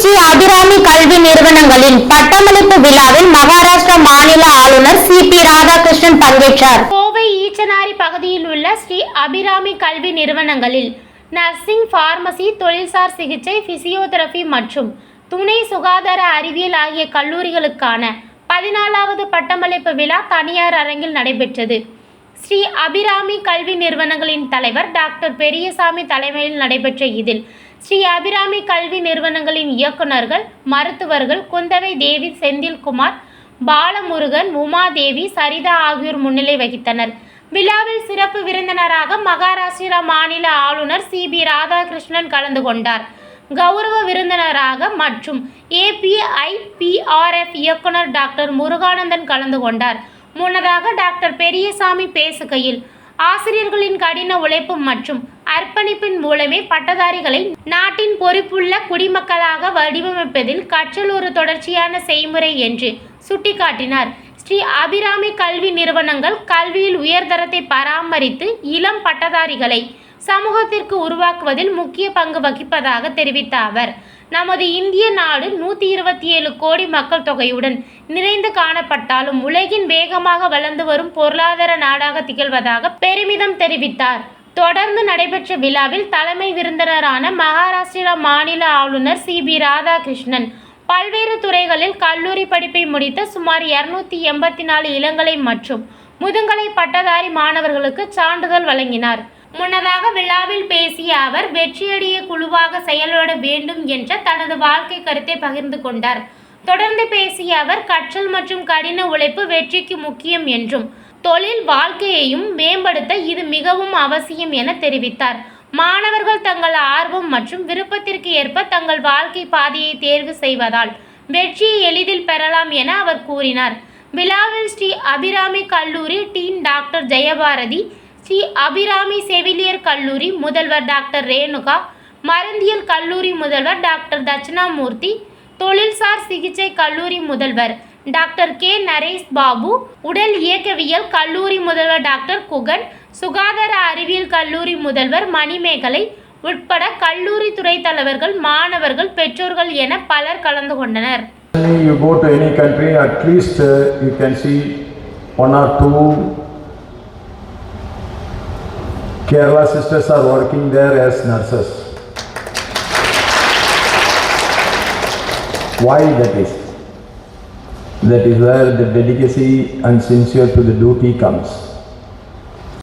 ஸ்ரீ அபிராமி கல்வி நிறுவனங்களின் பட்டமளிப்பு விழாவில் மகாராஷ்டிரா மாநில ஆளுநர் சி பி ராதாகிருஷ்ணன் பங்கேற்றார். கோவை ஈச்சனாரி பகுதியில் உள்ள ஸ்ரீ அபிராமி கல்வி நிறுவனங்களில் நர்சிங் பார்மசி தொழில்சார் சிகிச்சை பிசியோதெரபி மற்றும் துணை சுகாதார அறிவியல் ஆகிய கல்லூரிகளுக்கான பதினாலாவது பட்டமளிப்பு விழா தனியார் அரங்கில் நடைபெற்றது. ஸ்ரீ அபிராமி கல்வி நிறுவனங்களின் தலைவர் டாக்டர் பெரியசாமி தலைமையில் நடைபெற்ற இதில் ஸ்ரீ அபிராமி கல்வி நிறுவனங்களின் இயக்குநர்கள் மருத்துவர்கள் குந்தவை தேவி செந்தில்குமார் பாலமுருகன் உமாதேவி சரிதா ஆகியோர் முன்னிலை வகித்தனர். விழாவில் சிறப்பு விருந்தினராக மகாராஷ்டிரா மாநில ஆளுநர் சி. பி. ராதாகிருஷ்ணன் கலந்து கொண்டார். கௌரவ விருந்தினராக மற்றும் ஏபிஐபிஆர்எஃப் இயக்குனர் டாக்டர் முருகானந்தன் கலந்து கொண்டார். முன்னதாக டாக்டர் பெரியசாமி பேசுகையில் ஆசிரியர்களின் கடின உழைப்பு மற்றும் அர்ப்பணிப்பின் மூலமே பட்டதாரிகளை நாட்டின் பொறுப்புள்ள குடிமக்களாக வடிவமைப்பதில் கற்றல் ஒரு தொடர்ச்சியான செய்முறை என்று சுட்டிக்காட்டினார். ஸ்ரீ அபிராமி கல்வி நிறுவனங்கள் கல்வியில் உயர்தரத்தை பராமரித்து இளம் பட்டதாரிகளை சமூகத்திற்கு உருவாக்குவதில் முக்கிய பங்கு வகிப்பதாக தெரிவித்த அவர். நமது இந்திய நாடு நூற்றி இருபத்தி ஏழு கோடி மக்கள் தொகையுடன் நிறைந்து காணப்பட்டாலும் உலகின் வேகமாக வளர்ந்து வரும் பொருளாதார நாடாக திகழ்வதாக பெருமிதம் தெரிவித்தார். தொடர்ந்து நடைபெற்ற விழாவில் தலைமை விருந்தினரான மகாராஷ்டிரா மாநில ஆளுநர் சி பி ராதாகிருஷ்ணன் பல்வேறு துறைகளில் கல்லூரி படிப்பை முடித்த சுமார் இருநூத்தி எண்பத்தி நாலு இளங்கலை மற்றும் முதுங்கலை பட்டதாரி மாணவர்களுக்கு சான்றிதழ் வழங்கினார். முன்னதாக விழாவில் பேசிய அவர் வெற்றியடைய குழுவாக செயல்பட வேண்டும் என்ற தனது வாழ்க்கை கருத்தை பகிர்ந்து கொண்டார். தொடர்ந்து பேசிய அவர் கற்றல் மற்றும் கடின உழைப்பு வெற்றிக்கு முக்கியம் என்றும் தொழில் வாழ்க்கையையும் மேம்படுத்த இது மிகவும் அவசியம் என தெரிவித்தார். மாணவர்கள் தங்கள் ஆர்வம் மற்றும் விருப்பத்திற்கு ஏற்ப தங்கள் வாழ்க்கை பாதையை தேர்வு செய்வதால் வெற்றியை எளிதில் பெறலாம் என அவர் கூறினார். விழாவில் ஸ்ரீ அபிராமி கல்லூரி டீன் டாக்டர் ஜெயபாரதி ஸ்ரீ அபிராமி செவிலியர் கல்லூரி முதல்வர் டாக்டர் ரேணுகா மருந்தியல் கல்லூரி முதல்வர் டாக்டர் தட்சிணாமூர்த்தி தொழில்சார் சிகிச்சை கல்லூரி முதல்வர் டாக்டர் கே நரேஷ் பாபு உடல் இயக்கவியல் கல்லூரி முதல்வர் டாக்டர் குகன் சுகாதார அறிவியல் கல்லூரி முதல்வர் மணிமேகலை உட்பட கல்லூரி துறை தலைவர்கள் மாணவர்கள் பெற்றோர்கள் என பலர் கலந்து கொண்டனர் When you go to any country, at least uh, you can see one or two Kerala sisters are working there as nurses. Why that is? That is where the delicacy and sincere to the duty comes.